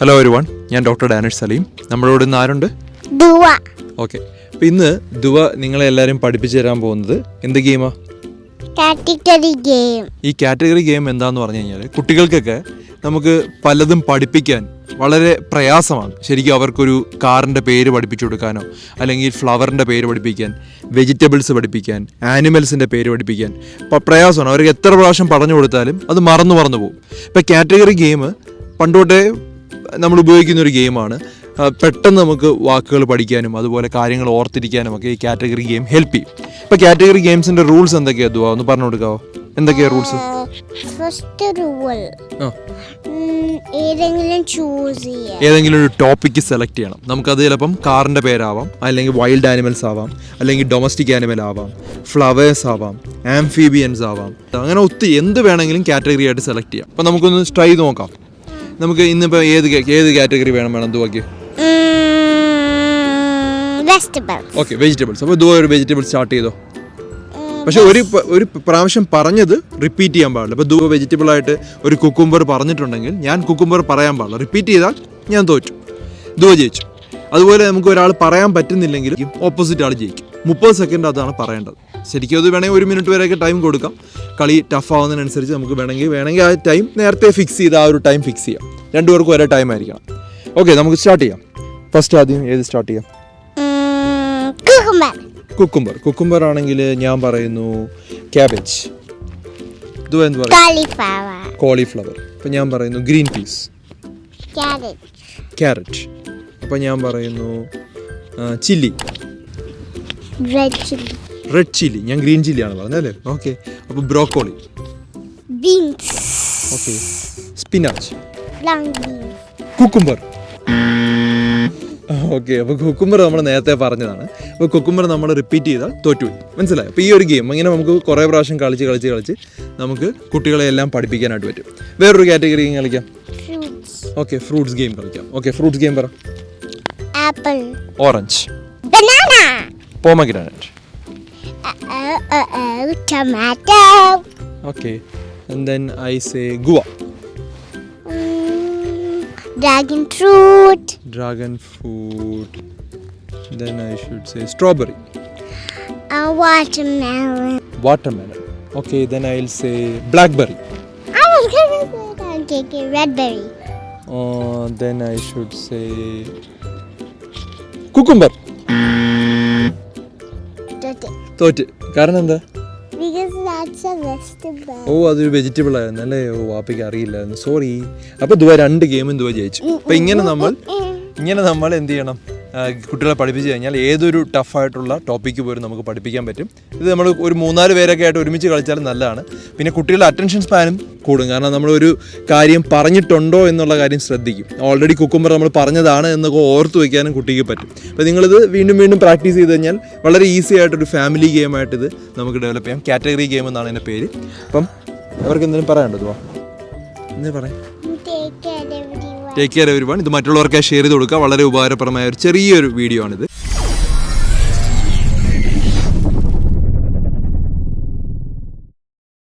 Hello ഒരു one ഞാൻ doctor Danish Saleem നമ്മളോട് ഇന്ന് ആരുണ്ട്? ദുവ. ഓക്കെ അപ്പോൾ ഇന്ന് ദുവ നിങ്ങളെ എല്ലാവരും പഠിപ്പിച്ചു തരാൻ പോകുന്നത് എന്ത് ഗെയിമാ കാറ്റഗറി ഗെയിം ഈ കാറ്റഗറി ഗെയിം എന്താന്ന് പറഞ്ഞു കഴിഞ്ഞാൽ കുട്ടികൾക്കൊക്കെ നമുക്ക് പലതും പഠിപ്പിക്കാൻ വളരെ പ്രയാസമാണ്. ശരിക്കും അവർക്കൊരു കാറിന്റെ പേര് പഠിപ്പിച്ചു കൊടുക്കാനോ അല്ലെങ്കിൽ ഫ്ലവറിന്റെ പേര് പഠിപ്പിക്കാൻ വെജിറ്റബിൾസ് പഠിപ്പിക്കാൻ ആനിമൽസിന്റെ പേര് പഠിപ്പിക്കാൻ അപ്പോൾ പ്രയാസമാണ്. അവർക്ക് എത്ര പ്രാവശ്യം പറഞ്ഞു കൊടുത്താലും അത് മറന്നു മറന്നു പോകും. ഇപ്പം കാറ്റഗറി ഗെയിം പണ്ടോട്ടേ നമ്മൾ ഉപയോഗിക്കുന്ന ഒരു ഗെയിമാണ് പെട്ടെന്ന് നമുക്ക് വാക്കുകൾ പഠിക്കാനും അതുപോലെ കാര്യങ്ങൾ ഓർത്തിരിക്കാനും ഒക്കെ ഈ കാറ്റഗറി ഗെയിം ഹെൽപ്പ് ചെയ്യും. ഇപ്പോൾ കാറ്റഗറി ഗെയിംസിന്റെ റൂൾസ് എന്തൊക്കെയാണ് ദുവാ? ഒന്ന് പറഞ്ഞു കൊടുക്കാവോ? എന്തൊക്കെയാണ് റൂൾസ്? ഫസ്റ്റ് റൂൾ ഏതെങ്കിലും ചൂസ് ചെയ്യാം. ഏതെങ്കിലും ഒരു ടോപ്പിക്ക് സെലക്ട് ചെയ്യണം. നമുക്കത് ചിലപ്പം കാറിന്റെ പേരാവാം അല്ലെങ്കിൽ വൈൽഡ് ആനിമൽസ് ആവാം അല്ലെങ്കിൽ ഡൊമസ്റ്റിക് ആനിമൽ ആവാം ഫ്ലവേഴ്സ് ആവാം ആംഫീബിയൻസ് ആവാം. അങ്ങനെ ഒത്തിരി എന്ത് വേണമെങ്കിലും കാറ്റഗറി ആയിട്ട് സെലക്ട് ചെയ്യാം. അപ്പോൾ നമുക്കൊന്ന് ട്രൈ നോക്കാം. നമുക്ക് ഇന്നിപ്പോൾ ഏത് ഏത് കാറ്റഗറി വേണം വേണം ദുവാക്ക് ഓക്കെ വെജിറ്റബിൾസ് അപ്പോൾ ദുവ ഒരു വെജിറ്റബിൾ സ്റ്റാർട്ട് ചെയ്തോ? പക്ഷെ ഒരു ഒരു പ്രാവശ്യം പറഞ്ഞത് റിപ്പീറ്റ് ചെയ്യാൻ പാടില്ല. ഇപ്പോൾ ദുവ വെജിറ്റബിൾ ആയിട്ട് ഒരു കുക്കുംബർ പറഞ്ഞിട്ടുണ്ടെങ്കിൽ ഞാൻ കുക്കുംബർ പറയാൻ പാടില്ല. റിപ്പീറ്റ് ചെയ്താൽ ഞാൻ തോറ്റു. ദുവ ജയിച്ചു. അതുപോലെ നമുക്ക് ഒരാൾ പറയാൻ പറ്റുന്നില്ലെങ്കിൽ ഓപ്പോസിറ്റ് ആൾ ജയിക്കും. മുപ്പത് സെക്കൻഡ് അതാണ് പറയേണ്ടത്. ശരിക്കും അത് വേണമെങ്കിൽ ഒരു മിനിറ്റ് വരെയൊക്കെ ടൈം കൊടുക്കാം. കളി ടഫ് ആവുന്നതിനനുസരിച്ച് നമുക്ക് വേണമെങ്കിൽ വേണമെങ്കിൽ ആ ടൈം നേരത്തെ ഫിക്സ് ചെയ്ത് ആ ഒരു ടൈം ഫിക്സ് ചെയ്യാം. രണ്ടുപേർക്കും ഒരേ ടൈം ആയിരിക്കണം. ഓക്കെ നമുക്ക് സ്റ്റാർട്ട് ചെയ്യാം. ഫസ്റ്റ് ആദ്യം ഏത് സ്റ്റാർട്ട് ചെയ്യാം? കുക്കുംബർ കുക്കുംബർ ആണെങ്കിൽ ഞാൻ പറയുന്നു ക്യാബേജ് ഇത് എന്ത് പറയും? കോളിഫ്ലവർ അപ്പം ഞാൻ പറയുന്നു ഗ്രീൻ പീസ് ക്യാരറ്റ് അപ്പം ഞാൻ പറയുന്നു ചില്ലി റെഡ് ചില്ലി ഞാൻ ഗ്രീൻ ചില്ലിയാണ് പറഞ്ഞത് അല്ലേ? ഓക്കെ അപ്പോൾ broccoli beans okay spinach cucumber okay അപ്പോൾ കുക്കുംബർ നമ്മൾ നേരത്തെ പറഞ്ഞതാണ്. അപ്പോൾ കുക്കുംബർ നമ്മൾ റിപ്പീറ്റ് ചെയ്താൽ തോറ്റുപോയി മനസ്സിലായി? അപ്പോൾ ഈ ഒരു ഗെയിം ഇങ്ങനെ നമുക്ക് കുറേ പ്രാവശ്യം കളിച്ച് കളിച്ച് കളിച്ച് നമുക്ക് കുട്ടികളെ എല്ലാം പഠിപ്പിക്കാനായിട്ട് പറ്റും. വേറൊരു കാറ്റഗറി കളിക്കാം. ഓക്കെ ഫ്രൂട്ട്സ് ഗെയിം കളിക്കാം. ഓക്കെ ഫ്രൂട്ട്സ് ഗെയിം പറ. Apple orange banana pomegranate Uh-oh, uh-oh, tomato. Okay. And then I say guava. Mm, dragon fruit. Dragon fruit. Then I should say strawberry. A watermelon. Watermelon. Okay, then I'll say blackberry. I was gonna say okay, redberry. Uh, then I should say cucumber. തോറ്റ്. കാരണം എന്താ. ഓ അതൊരു vegetable ആയിരുന്നു അല്ലേ? ഓ വാപ്പയ്ക്ക് അറിയില്ലായിരുന്നു. Sorry അപ്പോൾ ദുവാ രണ്ട് ഗെയിമും ദുവാ ജയിച്ചു. അപ്പൊ ഇങ്ങനെ നമ്മൾ ഇങ്ങനെ നമ്മൾ എന്ത് ചെയ്യണം? കുട്ടികളെ പഠിപ്പിച്ച് കഴിഞ്ഞാൽ ഏതൊരു ടഫായിട്ടുള്ള ടോപ്പിക്ക് പോലും നമുക്ക് പഠിപ്പിക്കാൻ പറ്റും. ഇത് നമ്മൾ ഒരു മൂന്നാൽ പേരൊക്കെ ആയിട്ട് ഒരുമിച്ച് കളിച്ചാലും നല്ലതാണ്. പിന്നെ കുട്ടികളുടെ അറ്റൻഷൻ സ്പാനും കൂടും. കാരണം നമ്മളൊരു കാര്യം പറഞ്ഞിട്ടുണ്ടോ എന്നുള്ള കാര്യം ശ്രദ്ധിക്കും. ഓൾറെഡി കുക്കുമ്പർ നമ്മൾ പറഞ്ഞതാണ് എന്നൊക്കെ ഓർത്ത് വയ്ക്കാനും കുട്ടിക്ക് പറ്റും. അപ്പോൾ നിങ്ങളിത് വീണ്ടും വീണ്ടും പ്രാക്ടീസ് ചെയ്ത് കഴിഞ്ഞാൽ വളരെ ഈസി ആയിട്ടൊരു ഫാമിലി ഗെയിമായിട്ട് ഇത് നമുക്ക് ഡെവലപ്പ് ചെയ്യാം. കാറ്റഗറി ഗെയിം എന്നാണ് എന്റെ പേര്. അപ്പം അവർക്ക് എന്തെങ്കിലും പറയാനുണ്ടോ വാ എന്തേ പറയാം. ടേക്ക് കെയർ എവരി വൺ ഇത് മറ്റുള്ളവർക്ക് ഷെയർ ചെയ്ത് കൊടുക്കുക. വളരെ ഉപകാരപ്രദമായ ഒരു ചെറിയൊരു വീഡിയോ ആണിത്.